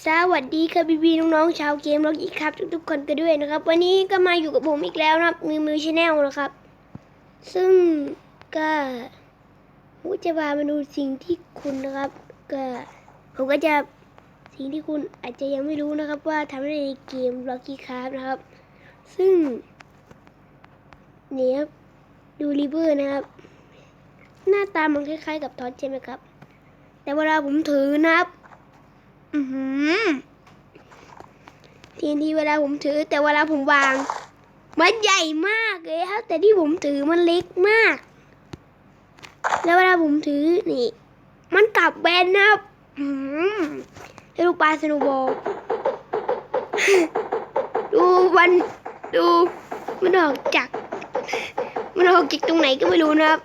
สวัสดีครับพี่พี่น้องๆชาวเกมล็อกอีกครับ ทุกๆคนกันด้วยนะครับ วันนี้ก็มาอยู่กับผมอีกแล้วนะครับมือมือชาแนลนะครับ ซึ่งก็ผมจะพามาดูสิ่งที่คุณนะครับ ก็ผมก็จะสิ่งที่คุณอาจจะยังไม่รู้นะครับ ว่าทำได้ในเกมล็อกกี้ครับนะครับ ซึ่งเนี่ยครับดูรีเบอร์นะครับ หน้าตามันคล้ายๆ กับทอสใช่ไหมครับ แต่เวลาผมถือนะครับ อือหือทีนทีเวลาผมถือ แต่เวลาผมวาง มันใหญ่มากเลยครับ แต่ที่ผมถือมันเล็กมาก แล้วเวลาผมถือนี่ มันกลับแบนนะครับอืมล้วดูปลาสโนว์บอลดูมันดูมันออกจาก มันออกจากตรงไหนก็ไม่รู้นะครับ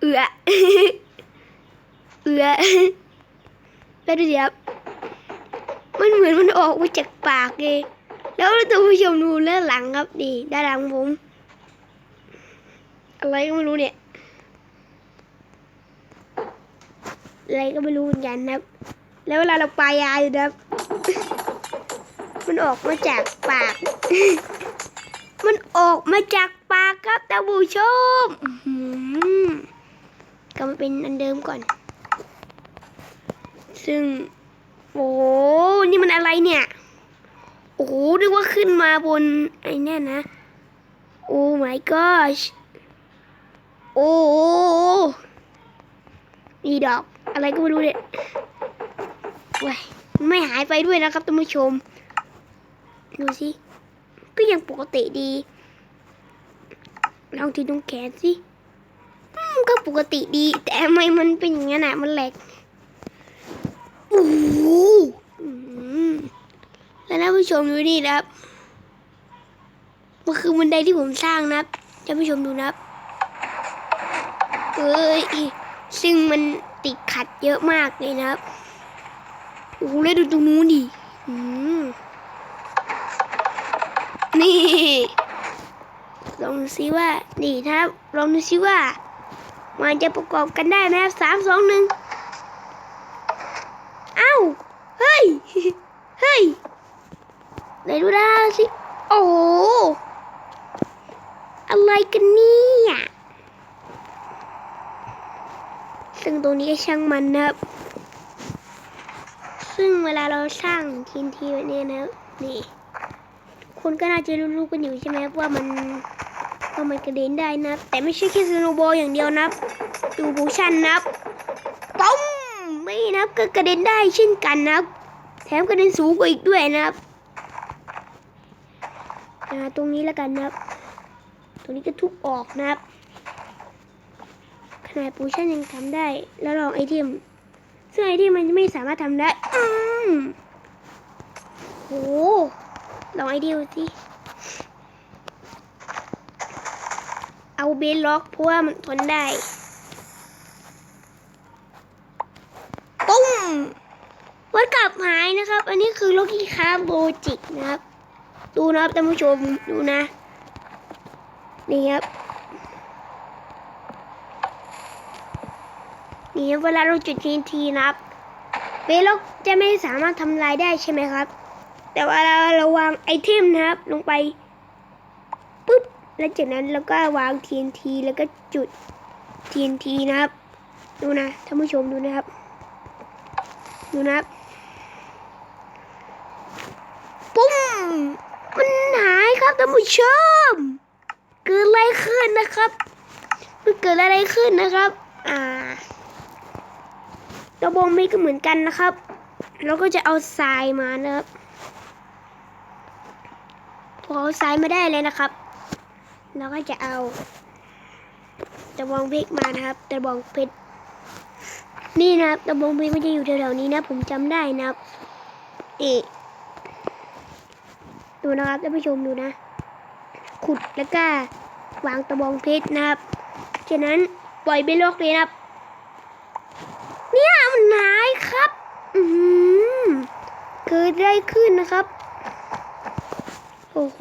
เอือเอือ แล้วดูสิครับมันเหมือนมันออกมาจากปากเลยแล้วท่านผู้ชมดูด้านหลังครับดีด้านหลังผม อะไรก็ไม่รู้เนี่ยอะไรก็ไม่รู้เหมือนกันครับ แล้วเวลาเราปลายาอยู่นะครับ มันออกมาจากปาก มันออกมาจากปากครับท่านผู้ชมก็มาเป็นอันเดิมก่อน ซึ่ง โอ้โห นี่มันอะไรเนี่ย โอ้โหนึกว่าขึ้นมาบน ไอ้นี่นะ โอ้ my gosh โอ้โหมีดอก อะไรก็ไม่รู้เนี่ยว้ยไม่หายไปด้วยนะครับท่านผู้ชม ดูสิ ก็ยังปกติดี ลองที่ตรงแขนสิก็ปกติดี แต่ทำไมมันเป็นอย่างนั้นอะ มันแหลก โอ้โหแล้วท่านผู้ชมดูนี่นะครับ มันคือบันไดที่ผมสร้างนะครับท่านผู้ชมดูนะครับ เอ้ย ซึ่งมันติดขัดเยอะมากเลยนะครับ โอ้โหแล้วดูตรงนู้นดินี่ ลองดูซิว่า นี่นะครับ ลองดูซิว่า มันจะประกอบกันได้ไหมครับสามสองหนึ่ง เอ้า เฮ้ย เฮ้ยไหนดูด้าสิ โอ้โหอะไร กันเนี่ยซึ่งตรงนี้ก็ช่างมันนะครับ ซึ่งเวลาเราสร้างทีนทีแบบนี้นะนี่คนก็น่าจะรู้ๆกันอยู่ใช่ไหมว่ามันว่ามันกระเด็นได้นะ แต่ไม่ใช่แค่สโนว์บอลอย่างเดียวนะครับดูโพชั่นนะปุ้มไม่นับก็กระเด็นได้เช่นกันนะแถมกระเด็นสูงกว่าอีกด้วยนะครับตรงนี้แล้วกันนะครับ ตรงนี้ก็ทุบออกนะครับขนาดปูชั่นยังทำได้ แล้วลองไอเทมซึ่งไอเทมมันไม่สามารถทำได้อืมโหลองไอเดียสิเอาเบนล็อกเพราะว่ามันทนได้ปุ้มวัดกลับหายนะครับ อันนี้คือโลกี้คาโบจิกนะครับ ดูนะครับท่านผู้ชมดูนะ นี่ครับนี่เวลาเราจุดทีนทีนะครับเวลกจะไม่สามารถทำลายได้ใช่ไหมครับ แต่วลาเราวางไอเทมนะครับ ลงไปปุ๊บแล้วจากนั้นเราก็วาง TNT แล้วก็จุด TNT นะครับ ดูนะท่านผู้ชมดูนะครับ ดูนะครับปุ้มมันหายครับท่านผู้ชม เกิดอะไรขึ้นนะครับมันเกิดอะไรขึ้นนะครับ อ่าตัวบงมีก็เหมือนกันนะครับ เราก็จะเอาทรายมานะครับพอเอาทรายมาได้เลยนะครับ เราก็จะเอาตะบองเพชรมานะครับตะบองเพชรนี่นะครับตะบองเพชรมันจะอยู่แถวๆนี้นะ ผมจำได้นะครับนี่ดูนะครับท่านผู้ชมดูนะ ขุดแล้วก็วางตะบองเพชรนะครับฉะนั้นปล่อยไปโลกเลยนะครับ เนี่ยมันหายครับ อือหือเกิดอะไรขึ้นนะครับ โอ้โห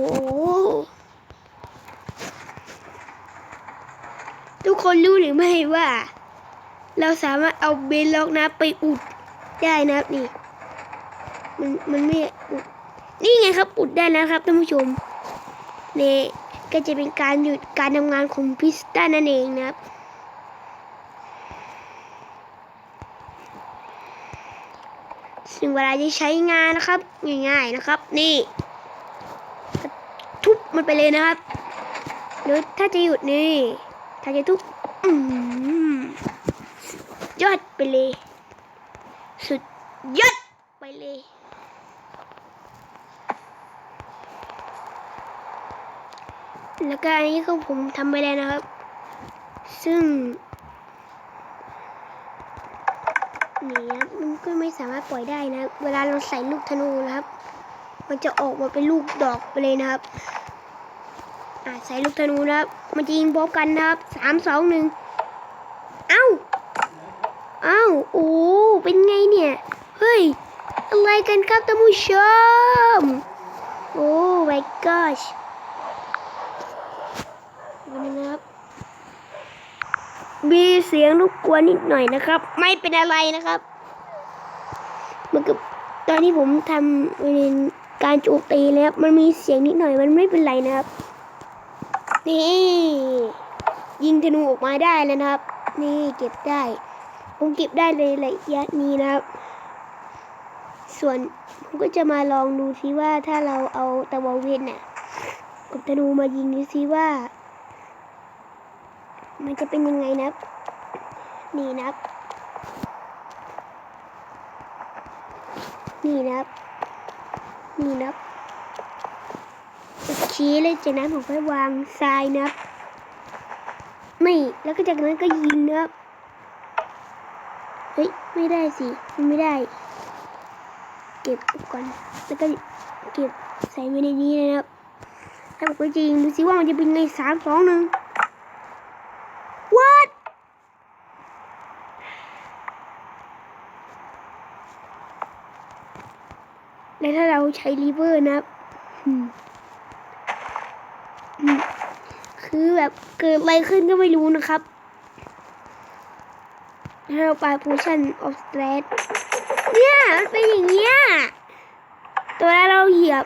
ทุกคนรู้หรือไม่ว่า เราสามารถเอาเบล็อกนะไปอุดได้นะครับนี่ มันมันไม่อุดนี่ไงครับอุดได้แล้วครับท่านผู้ชม นี่ก็จะเป็นการหยุดการทำงานของพิสตันนั่นเองนะครับ ซึ่งเวลาจะใช้งานนะครับง่ายๆนะครับ นี่ทุบมันไปเลยนะครับ หรือถ้าจะหยุดนี่ ถ้าจะทุบยอดไปเลย สุดยอดไปเลย แล้วก็อันนี้ก็ผมทำไปแล้วนะครับ ซึ่งนี่ครับมันก็ไม่สามารถปล่อยได้นะเวลาเราใส่ลูกธนูนะครับ มันจะออกมาเป็นลูกดอกไปเลยนะครับอ่าใส่ลูกธนูนะครับ มันจะยิงพร้อมกันนะครับสามสองหนึ่งเอ้าเอ้าโอ้เป็นไงเนี่ยเฮ้ยอะไรกันครับท่านผู้ชมโอ้ my gosh ันนะครับ มีเสียงรบกวนนิดหน่อยนะครับ ไม่เป็นอะไรนะครับมันกับตอนที่ผมทำเป็นการโจมตีแล้วครับมันมีเสียงนิดหน่อยมันไม่เป็นไรนะครับ นี่ ยิงธนูออกมาได้แล้วนะครับ นี่เก็บได้ ผมเก็บได้ในระยะนี้นะครับ ส่วนผมก็จะมาลองดูซิว่าถ้าเราเอาตะวงเพชรเนี่ยกับธนูมายิงดูซิว่า มันจะเป็นยังไงนับนี่นะครับนี่นะครับนี่นะครับชี้เลยจากนั้นผมไปวางทรายนับไม่แล้วก็จากนั้นก็ยิงนับเฮ้ยไม่ได้สิมันไม่ได้ เก็บก่อนแล้วก็เก็บใส่ไว้ในนี้นะครับแล้วผมก็จะยิงดูสิว่ามันจะเป็นไงสามสองหนึ่ง แล้วถ้าเราใช้รีเวอร์นะครับอืมอืมคือแบบเกิดอะไรขึ้นก็ไม่รู้นะครับ ถ้าเราไป position of threat เนี่ยมันเป็นอย่างเงี้ย ตัวแล้วเราเหยียบ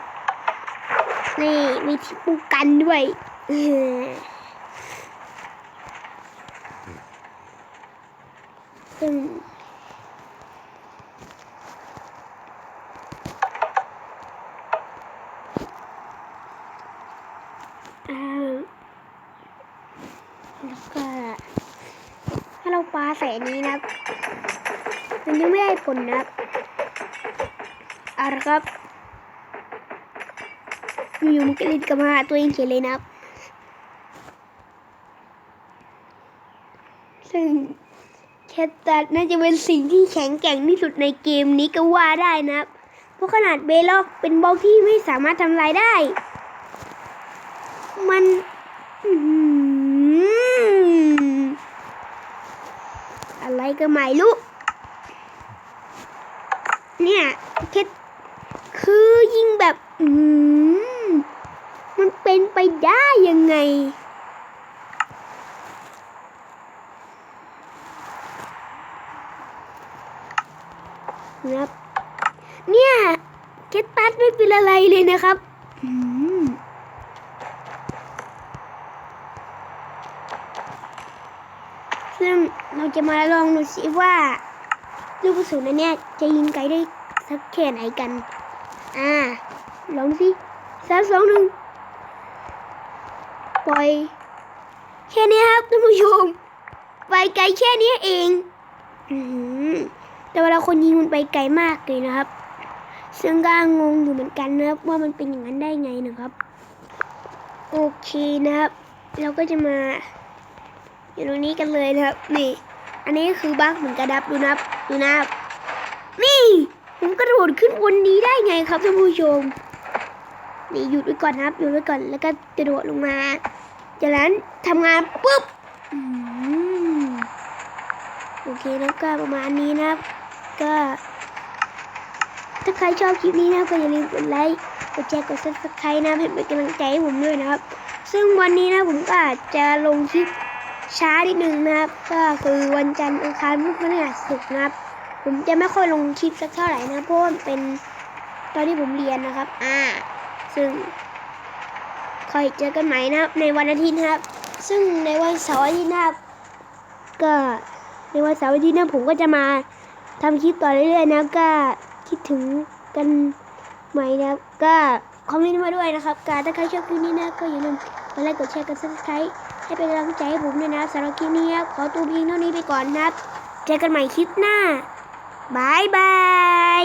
นี่มีที่ป้องกันด้วยเออซึ่งอ่า แล้วก็ถ้าเราปาใส่อันนี้นะมันยังไม่ได้ผลนะอาละครับอยู่ๆมันก็เลยกลับมาหาตัวเองเฉยเลยนะครับ ซึ่งแคทตัดน่าจะเป็นสิ่งที่แข็งแกร่งที่สุดในเกมนี้ก็ว่าได้นะครับ เพราะขนาดเบล็อกเป็นบล็อกที่ไม่สามารถทำลายได้ มัน อืหือ อะไรก็ไม่รู้เนี่ยแค่คือยิงแบบ อืมมันเป็นไปได้ยังไงนะครับ เนี่ยแคทตัสไม่เป็นอะไรเลยนะครับอืม ซึ่งเราจะมาลองดูสิว่าลูกกระสุนอันเนี้ยจะยิงไกลได้สักแค่ไหนกัน อ่า ลองสิสามสองหนึ่งปล่อย แค่นี้ครับท่านผู้ชม ไปไกลแค่นี้เอง อืแต่เวลาคนยิงมันไปไกลมากเลยนะครับ ซึ่งก็งงอยู่เหมือนกันนะครับ ว่ามันเป็นอย่างนั้นได้ไงนะครับ โอเคนะครับ เราก็จะมา อยู่ตรงนี้กันเลยนะครับ นี่ อันนี้ก็คือบั๊กเหมือนกระดับดูนับดูนับนี่ผมกระโดดขึ้นบนนี้ได้ไงครับท่านผู้ชมนี่หยุดไว้ก่อนนะครับหยุดไว้ก่อนแล้วก็กระโดดลงมาจากนั้นทำงานปุ๊บอโอเคนะก็ประมาณนี้นะครับ ก็ถ้าใครชอบคลิปนี้นะก็อย่าลืมกดไลค์กดแชร์กด subscribe นะเพื่อเป็นกำลังใจให้ผมด้วยนะครับ ซึ่งวันนี้นะผมก็อาจจะลงคลิป ช้านิดนึงนะครับ ก็คือวันจันทร์อังคารพุธพฤหัสศุกร์นะครับ ผมจะไม่ค่อยลงคลิปสักเท่าไหร่นะเพราะว่ามันเป็นตอนที่ผมเรียนนะครับ อ่า ซึ่งคอยเจอกันใหม่นะครับ ในวันอาทิตย์นะครับ ซึ่งในวันเสาร์อาทิตย์นะครับ ก็ในวันเสาร์อาทิตย์นะผมก็จะมาทำคลิปต่อเรื่อยๆนะครับ ก็คิดถึงกันใหม่นะครับ ก็คอมเมนต์มาด้วยนะครับ การถ้าใครชอบคลิปนี้นะก็อย่าลืมกดไลค์กดแชร์กดซับสไครต์ ให้เป็นกำลังใจให้ผมด้วยนะครับสำหรับคลิปนี้ขอตัวเพียงเท่านี้ไปก่อนนะครับ เจอกันใหม่คลิปหน้าบายบาย